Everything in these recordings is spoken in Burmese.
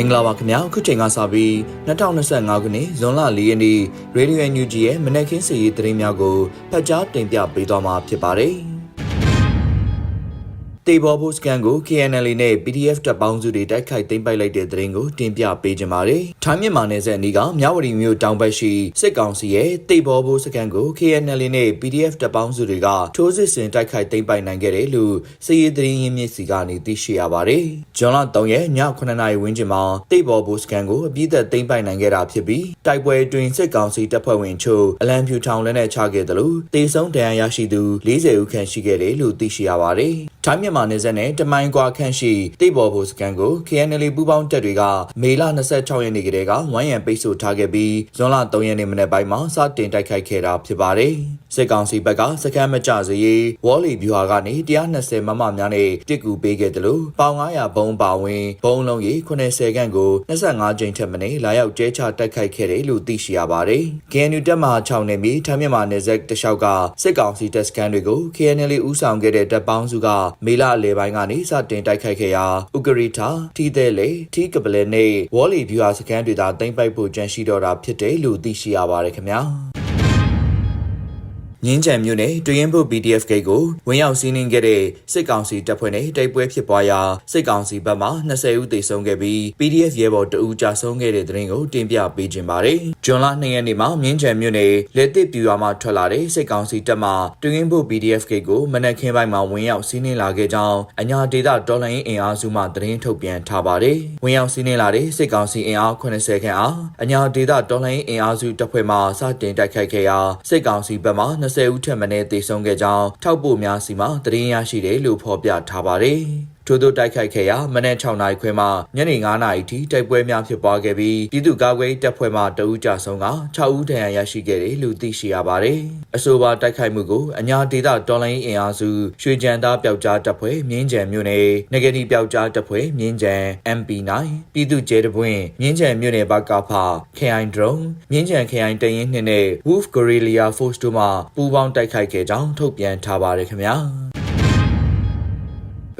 မင်္ဂလာပါခင်ဗျာခုချိန်ကစပြီး2025ခုနှစ်ဇွန်လ4ရက်နေ့ရေဒီယို NUG ရဲ့မနက်ခင်းစီရေးသတင်းများကိုဖတ်ကြားတင်ပြပေးသွားမှာဖြစ်ပါတယ် တေဘောဘုစကန်ကို KNL နဲ့ PDF တပ်ပေါင်းစုတွေတိုက်ခိုက်သိမ်းပိုက်လိုက်တဲ့သတင်းကိုတင်ပြပေးကြပါမယ်။ထိုင်းမြန်မာနယ်စပ်အနီးကမြဝတီမြို့တောင်ဘက်ရှိစစ်ကောင်စီရဲ့တေဘောဘုစကန်ကို KNL နဲ့ PDF တပ်ပေါင်းစုတွေကထိုးစစ်ဆင်တိုက်ခိုက်သိမ်းပိုက်နိုင်ခဲ့တယ်လို့စစ်ရေးသတင်းရင်းမြစ်စီကနေသိရှိရပါတယ်။ဇွန်လ3ရက်ည9:00နာရီဝန်းကျင်မှာတေဘောဘုစကန်ကိုအပြည့်သက်သိမ်းပိုက်နိုင်ခဲ့တာဖြစ်ပြီးတိုက်ပွဲအတွင်းစစ်ကောင်စီတပ်ဖွဲ့ဝင်ချို့အလံဖြူထောင်လက်နဲ့ချခဲ့တယ်လို့တေဆုံးဒဏ်ရာရရှိသူ40ဦးခန့်ရှိခဲ့တယ်လို့သိရှိရပါတယ်။ထိုင်းမြန်မာနယ်စပ်နဲ့တမိုင်းကွာခန့်ရှိတိတ်ဘော်ဘိုစကန်ကို KNL ပူးပေါင်းတပ်တွေကမေလ26ရက်နေ့ကတည်းကဝိုင်းရံပိတ်ဆို့ထားခဲ့ပြီးဇွန်လ3ရက်နေ့မနေ့ပိုင်းမှာစတင်တိုက်ခိုက်ခဲ့တာဖြစ်ပါတယ်။ စစ်ကောင်စီဘက်ကစကန်မကြစေရေးဝေါ်လီဗျူဟာကနေ120မမများနဲ့တစ်ကူပေးခဲ့တယ်လို့ပေါင်900ဘုံပါဝင်ဘုံလုံးကြီး80ခန့်ကို25ကြိမ်ထက်မနည်းလာရောက်ကျဲချတိုက်ခိုက်ခဲ့တယ်လို့သိရှိရပါတယ်။ KNU တပ်မဟာ6နယ်မြေထိုင်းမြန်မာနယ်စပ်တလျှောက်ကစစ်ကောင်စီတပ်စကန်တွေကို KNL ဦးဆောင်ခဲ့တဲ့တပ်ပေါင်းစုကမေလအလယ်ပိုင်းကနေစတင်တိုက်ခိုက်ခဲ့ရာဥကရိတာထီးသေးလေထီးကပလဲနဲ့ဝေါ်လီဗျူဟာစကန်တွေသာတင်ပိုက်ဖို့ကြံရှိတော့တာဖြစ်တယ်လို့သိရှိရပါတယ်ခင်ဗျာ ငင်းချံမြို့နယ်တွရင်ဖို့ PDF ဂိတ်ကိုဝင်ရောက်စီးနင်းခဲ့တဲ့စစ်ကောင်စီတပ်ဖွဲ့နဲ့တိုက်ပွဲဖြစ်ပွားရာစစ်ကောင်စီဘက်မှ20ဦးသေဆုံးခဲ့ပြီး PDF ရဲဘော်တအူးကြာဆုံးခဲ့တဲ့တဲ့ရင်ကိုတင်ပြပေးခြင်းပါတယ်။ဂျွန်လ2ရက်နေ့မှာမြင်းချံမြို့နယ်လက်တစ်ပြူရွာမှထွက်လာတဲ့စစ်ကောင်စီတပ်မှတွရင်ဖို့ PDF ဂိတ်ကိုမနက်ခင်းပိုင်းမှာဝင်ရောက်စီးနင်းလာခဲ့ကြောင်းအညာဒေတာဒေါ်လာရင်းအင်အားစုမှသတင်းထုတ်ပြန်ထားပါတယ်။ဝင်ရောက်စီးနင်းလာတဲ့စစ်ကောင်စီအင်အား80ခန့်အားအညာဒေတာဒေါ်လာရင်းအင်အားစုတပ်ဖွဲ့မှစတင်တိုက်ခိုက်ခဲ့ရာစစ်ကောင်စီဘက်မှ20ဦးထက်မနည်းသေဆုံးခဲ့ကြောင်းထောက်ပို့များစီမှသတင်းရရှိတယ်လို့ဖော်ပြထားပါတယ်။ ထို့သောတိုက်ခိုက်ခဲ့ရာမနက်6နာရီခွဲမှညနေ9နာရီထိတိုက်ပွဲများဖြစ်ပွားခဲ့ပြီးပြည်သူ့ကာကွယ်တပ်ဖွဲ့မှတအူးကြဆုံးက6ဦးဒဏ်ရာရရှိခဲ့တယ်လို့သိရှိရပါတယ်။အဆိုပါတိုက်ခိုက်မှုကိုအညာဒေသတော်လိုင်းအင်အားစုရွှေကြံသားပျောက်ကြားတပ်ဖွဲ့မြင်းကြံမြို့နယ်ငဂတိပျောက်ကြားတပ်ဖွဲ့မြင်းကြံ MP9 ပြည်သူ့ကျဲတပွင့်မြင်းကြံမြို့နယ်ဘကဖ KI drone မြင်းကြံ KI တရင်နှင့်နဲ့ Wolf Guerrilla Force တို့မှပူးပေါင်းတိုက်ခိုက်ခဲ့ကြောင်းထုတ်ပြန်ထားပါတယ်ခင်ဗျာ။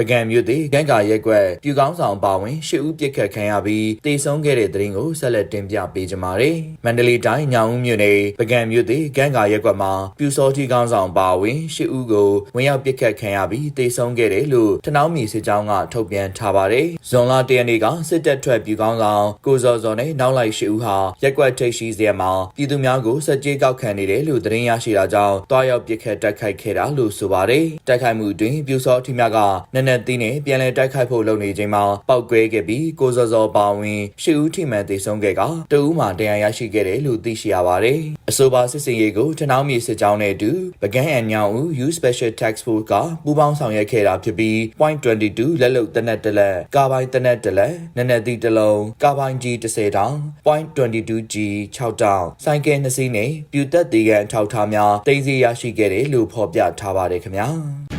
ပကံမြို့သည်ဂန့်ကာရက်ကွက်ပြူကောင်းဆောင်ပါဝင်ရှစ်ဦးပြစ်ခတ်ခံရပြီးတေဆုံးခဲ့တဲ့တဲ့ရင်ကိုဆက်လက်တင်ပြပေးကြပါမယ်။မန္တလေးတိုင်းညောင်ဦးမြို့နယ်ပကံမြို့သည်ဂန့်ကာရက်ကွက်မှာပြူစောတိကောင်းဆောင်ပါဝင်ရှစ်ဦးကိုဝင်ရောက်ပြစ်ခတ်ခံရပြီးတေဆုံးခဲ့တယ်လို့ထနောင်းမီစစ်ကြောင်းကထုတ်ပြန်ထားပါတယ်။ဇွန်လ၁ရက်နေ့ကစစ်တပ်ထွက်ပြူကောင်းဆောင်ကိုစောစောနဲ့နောက်လိုက်ရှစ်ဦးဟာရက်ကွက်ထိပ်ရှိစရာမှာပြည်သူများကိုစက်ကြေးကောက်ခံနေတယ်လို့သတင်းရရှိတာကြောင့်တွားရောက်ပြစ်ခတ်တိုက်ခိုက်ခဲ့တာလို့ဆိုပါတယ်။တိုက်ခိုက်မှုအတွင်းပြူစောတိများကနက်နက်သီးနဲ့ပြန်လည်တိုက်ခိုက်ဖို့လုပ်နေချိန်မှာပောက်ကွဲခဲ့ပြီးကိုစောစောပါဝင်ရှစ်ဦးထိမှန်သေဆုံးခဲ့ကတဦးမှတရားရရှိခဲ့တယ်လို့သိရှိရပါတယ်။အဆိုပါစစ်စင်ရေးကိုထနောင်းမြေစစ်ကြောင်းနဲ့အတူပကန်းအန်ညောင်ဦး U Special Task Force ကပူးပေါင်းဆောင်ရွက်ခဲ့တာဖြစ်ပြီး .22 လက်လုံတနက်တလက်ကာပိုင်းတနက်တလက်နက်နက်သီးတစ်လုံးကာပိုင်းကြီး30တောင် .22G 6တောင်စိုင်းကဲ2စီးနဲ့ပြူတက်သေးကန်ထောက်ထားများတင်စီရရှိခဲ့တယ်လို့ဖော်ပြထားပါတယ်ခင်ဗျာ။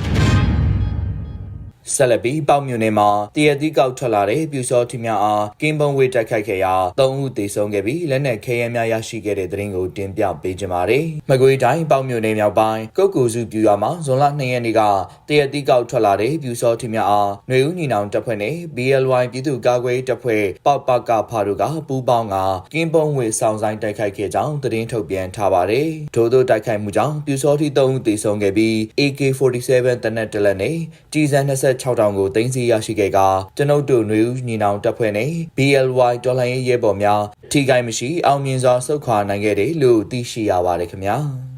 ဆက်လက်ပြီးပေါ့မြို့နယ်မှာတရသီးကောက်ထွက်လာတဲ့ပြူစောထီများအားကင်းပုံဝေးတိုက်ခိုက်ခဲ့ရာ၃ဦးသေဆုံးခဲ့ပြီးလက်နက်ခဲယမ်းများရရှိခဲ့တဲ့တဲ့ရင်ကိုတင်ပြပေးကြပါမယ်။မကွေးတိုင်းပေါ့မြို့နယ်မြောက်ပိုင်းကုတ်ကူစုပြူရွာမှာဇွန်လ2ရက်နေ့ကတရသီးကောက်ထွက်လာတဲ့ပြူစောထီများအားຫນွေဦးညီနောင်တပ်ဖွဲ့နဲ့ BLY ပြည်သူ့ကာကွယ်တပ်ဖွဲ့ပောက်ပကဖာတို့ကပူးပေါင်းကကင်းပုံဝေးဆောင်ဆိုင်တိုက်ခိုက်ခဲ့ကြောင်းသတင်းထုတ်ပြန်ထားပါတယ်။ထို့သောတိုက်ခိုက်မှုကြောင့်ပြူစောထီ3ဦးသေဆုံးခဲ့ပြီး AK47 တနက်တလက်နဲ့ကြီးစံ26တောင်ကိုတင်စီရရှိခဲ့ကကျွန်ုပ်တို့ຫນွေဦးညီနောင်တပ်ဖွဲ့နဲ့ BLY တော်လှန်ရေးရဲဘော်များထိခိုက်မရှိအောင်မြင်စွာဆုတ်ခွာနိုင်ခဲ့တယ်လို့သိရှိရပါတယ်ခင်ဗျာ။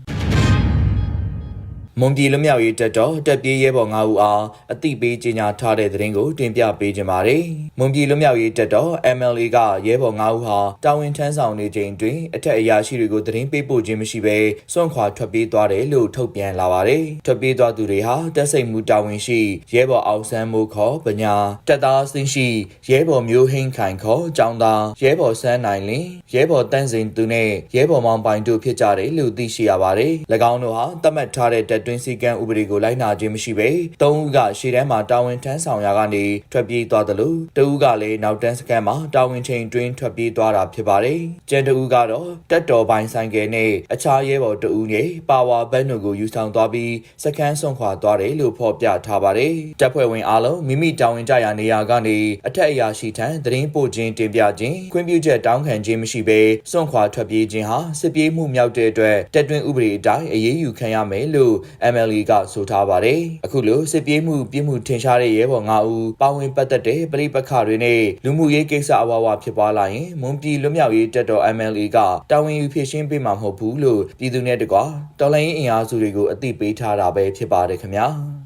မွန်ပြည်လွမြောက်ရေးတပ်တော်တပ်ပြေးရဲဘော်9ဦးအားအသိပေးကြေညာထားတဲ့သတင်းကိုတင်ပြပေးကြပါမယ်။မွန်ပြည်လွမြောက်ရေးတပ်တော် MLA ကရဲဘော်9ဦးဟာတာဝန်ထမ်းဆောင်နေချိန်တွင်အထက်အရာရှိတွေကိုသတင်းပေးပို့ခြင်းမရှိဘဲစွန့်ခွာထွက်ပြေးသွားတယ်လို့ထုတ်ပြန်လာပါတယ်။ထွက်ပြေးသွားသူတွေဟာတပ်စိတ်မှုတာဝန်ရှိရဲဘော်အောင်ဆန်းမိုးခေါ်ပညာတပ်သားစင်းရှိရဲဘော်မျိုးဟင်းခိုင်ခေါ်ကျောင်းသားရဲဘော်ဆန်းနိုင်လင်းရဲဘော်တန်းစင်သူနဲ့ရဲဘော်မောင်ပိုင်တို့ဖြစ်ကြတယ်လို့သိရှိရပါတယ်။၎င်းတို့ဟာတတ်မှတ်ထားတဲ့တပ်တွင်းစည်းကမ်းဥပဒေကိုလိုက်နာခြင်းမရှိဘဲ၃ဦးကရှေ့တန်းမှာတာဝန်ထမ်းဆောင်ရာကနေထွက်ပြေးသွားတယ်လို့တဦးကလည်းနောက်တန်းစခန်းမှာတာဝန်ချိန်တွင်းထွက်ပြေးသွားတာဖြစ်ပါတယ်။ကျန်တဦးကတော့တက်တော်ပိုင်းဆိုင်ကယ်နဲ့အခြားရဲဘော်တဦးနဲ့ပါဝါဘက်နုကိုယူဆောင်သွားပြီးစခန်းဆုံးခွာသွားတယ်လို့ဖော်ပြထားပါတယ်။တပ်ဖွဲ့ဝင်အားလုံးမိမိတာဝန်ကျရာနေရာကနေအထက်အရာရှိထံသတင်းပို့ခြင်းတင်ပြခြင်းခွင့်ပြုချက်တောင်းခံခြင်းမရှိဘဲစွန့်ခွာထွက်ပြေးခြင်းဟာစစ်ပြေးမှုမြောက်တဲ့အတွက်တက်တွင်ဥပဒေအတိုင်းအရေးယူခံရမယ်လို့ MLE ကဆိုထားပါတယ်။အခုလိုစစ်ပြေးမှုပြစ်မှုထင်ရှားတဲ့ရဲဘော်၅ဦးပါဝင်ပတ်သက်တဲ့ပြည်ပခါတွေနဲ့လူမှုရေးကိစ္စအဝါဝါဖြစ်ပွားလာရင်မွန်ပြည်လွတ်မြောက်ရေးတပ်တော် MLE ကတာဝန်ယူဖြည့်ရှင်းပေးမှာမဟုတ်ဘူးလို့ပြည်သူနဲ့တကွာတော်လိုင်းရေးအင်အားစုတွေကိုအသိပေးထားတာပဲဖြစ်ပါတယ်ခင်ဗျာ။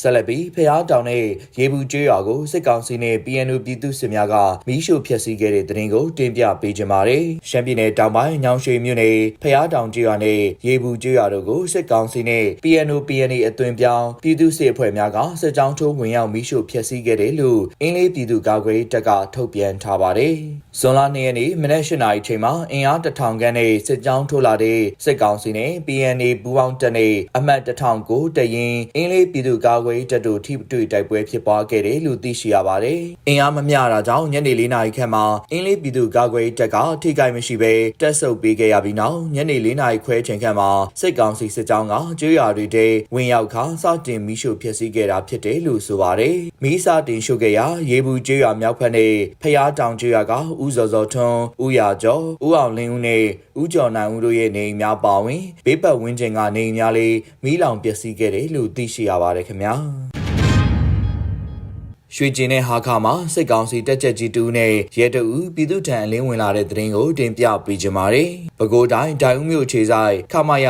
ဆက်လက်ပြီးဖျားတောင်နဲ့ရေဘူးကျွော်ကိုစစ်ကောင်စီနဲ့ PNO ပြည်သူစစ်များကမီးရှို့ဖျက်ဆီးခဲ့တဲ့တဲ့ရင်ကိုတင်ပြပေးကြပါမယ်။ရှမ်းပြည်နယ်တောင်ပိုင်းညောင်ရွှေမြို့နယ်ဖျားတောင်ကျွော်နဲ့ရေဘူးကျွော်တို့ကိုစစ်ကောင်စီနဲ့ PNO PNA အသွင်ပြောင်းပြည်သူစစ်အဖွဲ့များကစစ်ကြောင်းထိုးဝင်ရောက်မီးရှို့ဖျက်ဆီးခဲ့တယ်လို့အင်းလေးပြည်သူ့ကာကွယ်တပ်ကထုတ်ပြန်ထားပါတယ်။ဇွန်လ2ရက်နေ့မနက်၈နာရီချိန်မှာအင်အားတစ်ထောင်ခန့်နဲ့စစ်ကြောင်းထိုးလာတဲ့စစ်ကောင်စီနဲ့ PNA ပူးပေါင်းတပ်နဲ့အမှတ်တစ်ထောင်ကိုတရင်အင်းလေးပြည်သူ့ကာကွယ်တပ်တို့ထိတွေ့တိုက်ပွဲဖြစ်ပွားခဲ့တယ်လို့သိရှိရပါတယ်။အင်အားမမျှတာကြောင့်ညနေ၄နာရီခန့်မှာအင်းလေးပြည်သူ့ကာကွယ်တပ်ကထိခိုက်မရှိဘဲတက်ဆုပ်ပေးခဲ့ရပြီးနောက်ညနေ၄နာရီခွဲချိန်ခန့်မှာစစ်ကောင်စီစစ်ကြောင်းကကျွေးရွာတွေထဲဝင်ရောက်ခါစတင်မီးရှို့ဖျက်ဆီးခဲ့တာဖြစ်တယ်လို့ဆိုပါတယ်။မီးစတင်ရှို့ခဲ့ရာရေဘူးကျွေးရွာမြောက်ဖက်နဲ့ဖျားတောင်ကျွေးရွာကဦးစောစောထွန်း၊ဦးရာကျော်၊ဦးအောင်လင်းဦးနဲ့ဦးကျော်နိုင်ဦးတို့ရဲ့နေအိမ်များပါဝင်ဘေးပတ်ဝန်းကျင်ကနေအိမ်များလေးမီးလောင်ပျက်စီးခဲ့တယ်လို့သိရှိရပါတယ်ခင်ဗျာ။ Ah. ရွှေကျင်တဲ့ဟာခါမှာစစ်ကောင်စီတက်ချက်ကြီးတူနဲ့ရဲတအူပြည်သူ့ထံအလင်းဝင်လာတဲ့တဲ့ရင်ကိုတင်ပြပေးကြပါမယ်။ပဲခူးတိုင်းဒိုင်ဦးမြို့ခြေဆိုင်ခမရ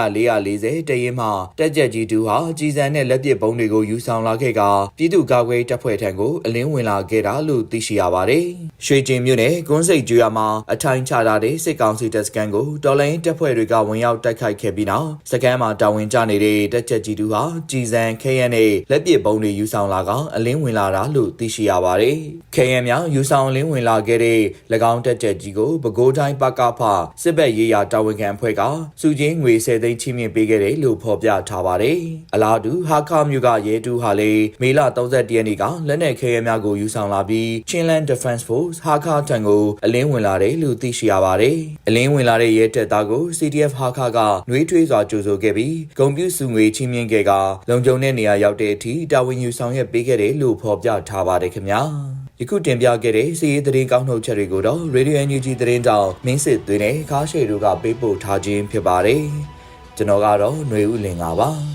440တရင်မှာတက်ချက်ကြီးတူဟာကြီးစံတဲ့လက်ပစ်ဘုံတွေကိုယူဆောင်လာခဲ့ကပြည်သူ့ကာကွယ်တပ်ဖွဲ့ထံကိုအလင်းဝင်လာခဲ့တာလို့သိရှိရပါတယ်။ရွှေကျင်မြို့နယ်ကွန်းစိတ်ကျွော်မှာအထိုင်ချထားတဲ့စစ်ကောင်စီတပ်စခန်းကိုတော်လိုင်းတပ်ဖွဲ့တွေကဝင်ရောက်တိုက်ခိုက်ခဲ့ပြီးနောက်စခန်းမှာတာဝန်ကျနေတဲ့တက်ချက်ကြီးတူဟာကြီးစံခဲရနဲ့လက်ပစ်ဘုံတွေယူဆောင်လာကအလင်းဝင်လာတာလို့သိရှိရပါတယ်။ KM မြောင်ယူဆောင်လင်းဝင်လာခဲ့တဲ့၎င်းတက်ချက်ကြီးကိုပဲခူးတိုင်းပကဖစစ်ဘက်ရေးရာတာဝန်ခံအဖွဲ့ကစုချင်းငွေ10သိန်းချီးမြှင့်ပေးခဲ့တယ်လို့ဖော်ပြထားပါတယ်။အလားတူဟာခါမြို့ကရဲတူဟာလေမေလ31ရက်နေ့ကလက်နက် KM များကိုယူဆောင်လာပြီး Chinland Defense Force ဟာခါတံကိုအလင်းဝင်လာတယ်လို့သိရှိရပါတယ်။အလင်းဝင်လာတဲ့ရဲတပ်သားကို CDF ဟာခါကနှွေးထွေးစွာကြိုဆိုခဲ့ပြီးဂုံပြူစုငွေချီးမြှင့်ခဲ့ကလုံခြုံတဲ့နေရာရောက်တဲ့အထိတာဝန်ယူဆောင်ရွက်ပေးခဲ့တယ်လို့ဖော်ပြထားပါတယ်ခင်ဗျာယခုတင်ပြခဲ့တဲ့စီးရီးသတင်းကောင်းနှုတ်ချက်တွေကိုတော့ Radio NUG သတင်းတောင်မင်းစစ်သွင်းနဲ့ခါရှေတို့ကပေးပို့ထားခြင်းဖြစ်ပါတယ်ကျွန်တော်ကတော့ຫນွေဦးလင်ပါပါ